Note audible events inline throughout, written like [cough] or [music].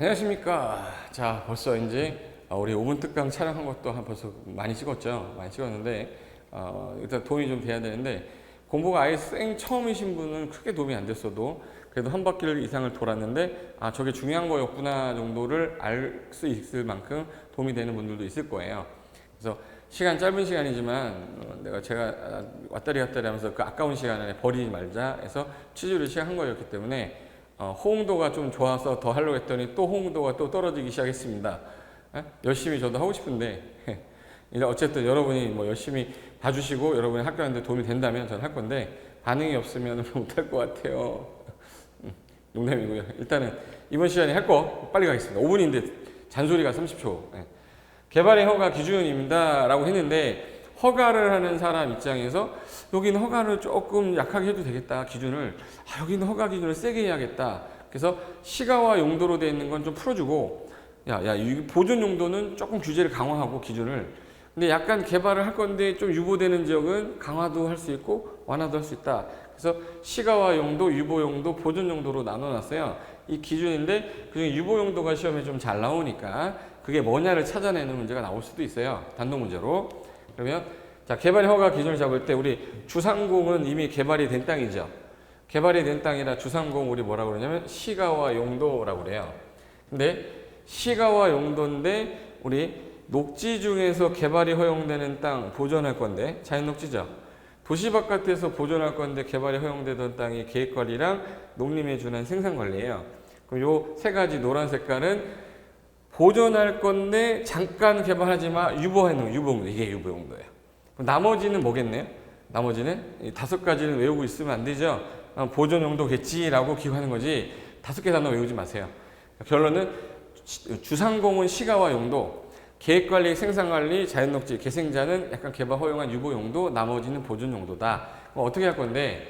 안녕하십니까. 자, 벌써 이제 어, 우리 5분 특강 촬영한 것도 한 벌써 많이 찍었죠. 많이 찍었는데 어, 일단 도움이 좀 돼야 되는데 공부가 아예 생 처음이신 분은 크게 도움이 안 됐어도 그래도 한 바퀴를 이상을 돌았는데 아 저게 중요한 거였구나 정도를 알 수 있을 만큼 도움이 되는 분들도 있을 거예요. 그래서 시간 짧은 시간이지만 어, 내가 제가 아, 왔다리 갔다리 하면서 그 아까운 시간을 버리지 말자 해서 취지를 시작한 거였기 때문에 어, 호응도가 좀 좋아서 더 하려고 했더니 또 호응도가 또 떨어지기 시작했습니다. 에? 열심히 저도 하고 싶은데 이제 어쨌든 여러분이 뭐 열심히 봐주시고 여러분이 학교 하는데 도움이 된다면 저는 할 건데 반응이 없으면 [laughs] 못할 것 같아요. 음, 농담이고요. 일단은 이번 시간에 할 거 빨리 가겠습니다. 5분인데 잔소리가 30초. 예. 개발의 허가 기준입니다라고 했는데 허가를 하는 사람 입장에서 여기는 허가를 조금 약하게 해도 되겠다 기준을 아, 여기는 허가 기준을 세게 해야겠다. 그래서 시가와 용도로 되어 있는 건 좀 풀어주고 야야 보존 용도는 조금 규제를 강화하고 기준을 근데 약간 개발을 할 건데 좀 유보되는 지역은 강화도 할 수 있고 완화도 할 수 있다. 그래서 시가와 용도, 유보 용도, 보존 용도로 나눠놨어요. 이 기준인데 그중에 유보 용도가 시험에 좀 잘 나오니까 그게 뭐냐를 찾아내는 문제가 나올 수도 있어요. 단독 문제로. 그러면 자 개발 허가 기준을 잡을 때 우리 주상공은 이미 개발이 된 땅이죠. 개발이 된 땅이라 주상공 우리 뭐라고 그러냐면 시가와 용도라고 그래요. 근데 시가와 용도인데 우리 녹지 중에서 개발이 허용되는 땅 보존할 건데 자연 녹지죠. 도시 바깥에서 보존할 건데 개발이 허용되던 땅이 계획관리랑 농림에 준한 생산관리예요. 그럼 요 세 가지 노란 색깔은 보존할 건데 잠깐 개발하지 마 유보하는 유보용도 이게 유보용도예요. 나머지는 뭐겠네요? 나머지는 이 다섯 가지는 외우고 있으면 안 되죠. 아, 보존 용도겠지라고 기억하는 거지 다섯 개 단어 외우지 마세요. 결론은 시- 주상공은 시가와 용도, 계획관리, 생산관리, 자연녹지, 개생자는 약간 개발 허용한 유보 용도, 나머지는 보존 용도다. 어떻게 할 건데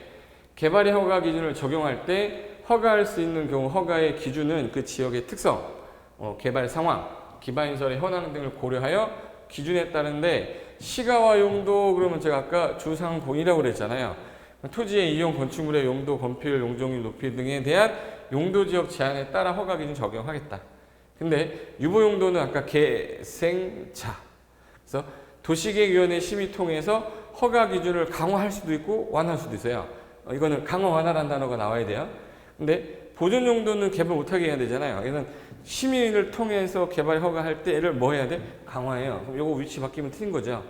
개발의 허가 기준을 적용할 때 허가할 수 있는 경우 허가의 기준은 그 지역의 특성, 어, 개발 상황, 기반시설의 현황 등을 고려하여 기준에 따른데 시가와 용도 그러면 제가 아까 주상공이라고 그랬잖아요. 토지의 이용 건축물의 용도, 건폐율, 용적률 높이 등에 대한 용도 지역 제한에 따라 허가 기준 적용하겠다. 근데 유보 용도는 아까 개생자. 그래서 도시계획위원회 심의 통해서 허가 기준을 강화할 수도 있고 완화할 수도 있어요. 어, 이거는 강화 완화라는 단어가 나와야 돼요. 근데 보존 용도는 개발 못하게 해야 되잖아요. 이건 심의를 통해서 개발 허가할 때 얘를 뭐 해야 돼? 강화해요. 그럼 요거 위치 바뀌면 틀린 거죠.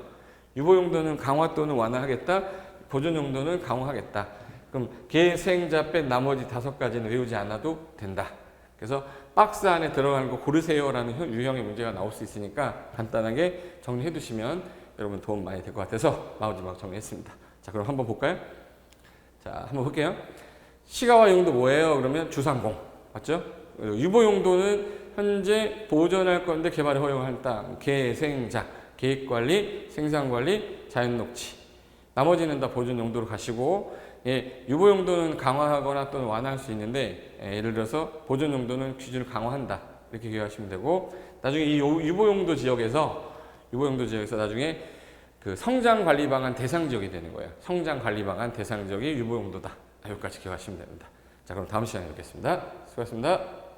유보 용도는 강화 또는 완화하겠다. 보존 용도는 강화하겠다. 그럼 계생자 뺀 나머지 다섯 가지는 외우지 않아도 된다. 그래서 박스 안에 들어가는 거 고르세요라는 형- 유형의 문제가 나올 수 있으니까 간단하게 정리해 두시면 여러분 도움 많이 될 것 같아서 마지막 정리했습니다. 자, 그럼 한번 볼까요? 자, 한번 볼게요. 시가와 용도 뭐예요? 그러면 주상공. 맞죠? 유보 용도는 현재 보존할 건데 개발을 허용할 땅, 계생자, 계획관리, 생산관리, 자연녹지. 나머지는 다 보존 용도로 가시고 예, 유보 용도는 강화하거나 또는 완화할 수 있는데 예, 예를 들어서 보존 용도는 기준을 강화한다 이렇게 기억하시면 되고 나중에 이 요- 유보 용도 지역에서 유보 용도 지역에서 나중에 그 성장 관리 방안 대상 지역이 되는 거예요. 성장 관리 방안 대상 지역이 유보 용도다. 아, 여기까지 기억하시면 됩니다. 자 그럼 다음 시간에 뵙겠습니다. 수고하셨습니다.